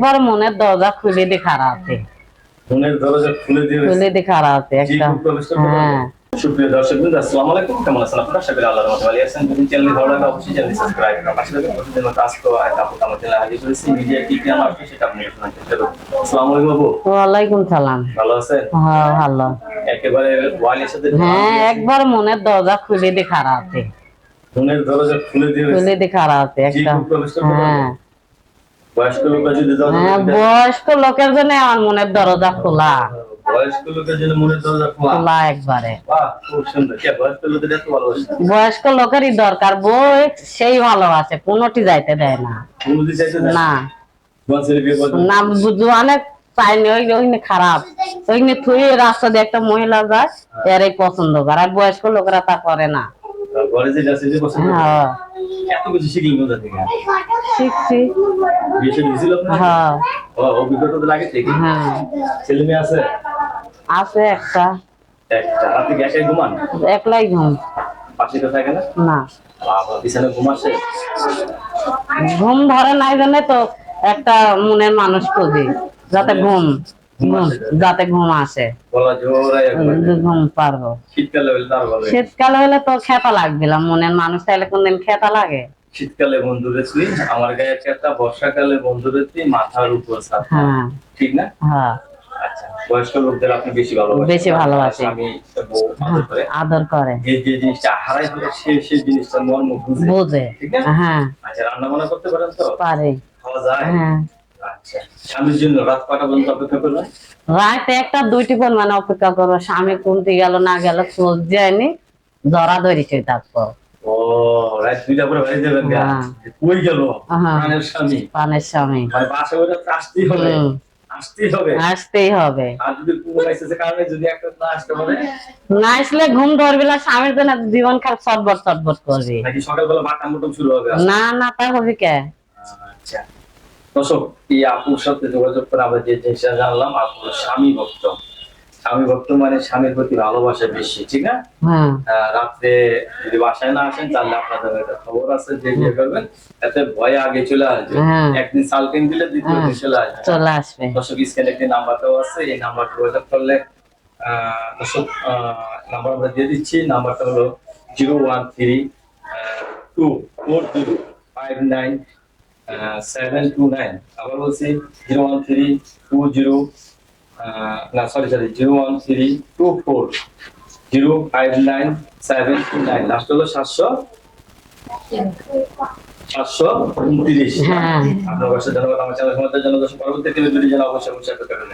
একবার মনের দরজা খুলে দিয়ে খারা আছে মনের দরজা খুলে দিয়ে খুলে খারা আছে একটা। হ্যাঁ। সুপ্রিয় দর্শক বৃন্দ আসসালামু আলাইকুম। কেমন আছেন আপনারা? সবাই আল্লাহর রহমতে ভালো আছেন। যদি চ্যানেলে ভালো লাগে অবশ্যই চ্যানেল সাবস্ক্রাইব করুন। পাশে থাকবেন প্রতিদিন মতো আজকে আর আপু আমার চ্যানেলে হাজির করেছি মিডিয়া কি কি আমার আছে সেটা আপনি শোনার চেষ্টা করুন আসসালামু আলাইকুম বাবু ওয়ালাইকুম সালাম। ভালো আছেন? হ্যাঁ ভালো। একেবারে ওয়াইলের সাথে হ্যাঁ একবার মনের দরজা খুলে দিয়ে খারা আছে মনের দরজা খুলে দিয়ে খুলে দিয়ে খারা আছে একটা। হ্যাঁ। বয়স্ক লোকের যদি হ্যাঁ বয়স্ক লোকের জন্য আমার মনের দরজা খোলা। বয়স্ক লোকের জন্য মনের দরজা খোলা। খোলা একবারে। খুব সুন্দর। কে বয়স্ক লোকের এত ভালোবাসে? বয়স্ক লোকেরই দরকার। বই সেই ভালোবাসে কোনোটি যাইতে দেয় না। কোনো দিকে চাইতে না? না। জোয়ানে চাইনি ওই ওইখানে খারাপ। ওইখানে থুয়ে রাস্তা দিয়ে একটা মহিলা যায় এরাই পছন্দ করে। আর বয়স্ক লোকেরা তা করে না। ঘরে যে পছন্দ হ্যাঁ। এত কিছু শিখলেন কোথা থেকে? শিখছি বিয়ে শাদী হয়েছিল আপনার? হ্যাঁ। অভিজ্ঞতা তো লাগে হ্যাঁ। ছেলে মেয়ে আছে? আছে একটা। একটা। রাতে কি একাই ঘুমান? একলাই ঘুম। পাশে তো থাকে না? না। বাবা বিছানে ঘুমাচ্ছে। ঘুম ধরে নাই জন্য তো একটা মনের মানুষ খুঁজি যাতে ঘুম ঘুম যাতে ঘুম আসে। ঘুম পারব। শীতকালে হলে তো খেতা লাগছিলাম মনের মানুষ চাইলে কোনদিন খেতা লাগে। শীতকালে বন্ধুরে তুই আমার গায়ে একটা বর্ষাকালে বন্ধুরে তুই মাথার উপর। হ্যাঁ। ঠিক না? হ্যাঁ। আচ্ছা বয়স্ক লোকদের আপনি বেশি ভালোবাসেন। বেশি ভালোবাসি। আমি আদর করে। যে যে জিনিসটা হারাই সে সে জিনিসটা মর্ম বুঝে। বোঝে। ঠিক না? হ্যাঁ। আচ্ছা রান্না বান্না করতে পারেন তো? পারে। খাওয়া যায়? হ্যাঁ। আচ্ছা স্বামীর জন্য রাত কটা পর্যন্ত অপেক্ষা করবেন? রাতে একটা দুইটি পরিমাণে অপেক্ষা করব। স্বামী কোনটি গেল না গেল খোঁজ যায়নি ধরা ধরিছে থাকব ও রাত দুইটা করে বাড়ি যাবেন হ্যাঁ। কই গেল। প্রাণের স্বামী। পানের স্বামী। মানে বাসা করে আসতেই হবে। আসতেই হবে। আসতেই হবে। আর যদি কোনো লাইসেন্সের কারণে যদি একটা না আসতে পারে? না আসলে ঘুম ধরবি না স্বামীর জন্য জীবন খারাপ চটবট চটবট করবি। নাকি সকালবেলা বাটাম মুটম শুরু হবে? না না তা হবি কে? আচ্ছা। দর্শক এই আপুর সাথে যোগাযোগ করে আমরা যে জিনিসটা জানলাম আপুর স্বামী ভক্ত। স্বামী ভক্ত মানে স্বামীর প্রতি ভালোবাসা বেশি ঠিক না? হ্যাঁ। রাত্রে যদি বাসায় না আসেন তাহলে আপনাদের একটা খবর আছে যে বিয়ে করবেন এতে ভয়ে আগে চলে আসবে। হ্যাঁ। একদিন সালটিং দিলে দ্বিতীয় দিন চলে আসবে। চলে আসবে। দর্শক স্ক্রিনে একটি নাম্বারটাও আছে এই নাম্বার যোগাযোগ করলে আহ, দর্শক নাম্বার আমরা দিয়ে দিচ্ছি। নাম্বারটা হলো zero one three two four zero five nine seven two nine আবার বলছি zero one three two zero না sorry sorry zero one three two four zero five nine seven two nine last হলো সাতশো? সাতশো উনত্রিশ। হ্যাঁ। আপনার অবশ্যই ধন্যবাদ। আমার চ্যানেল সমাজের জন্য পরবর্তী পরবর্তী দুটি যেন অবশ্যই অবশ্যই করবেন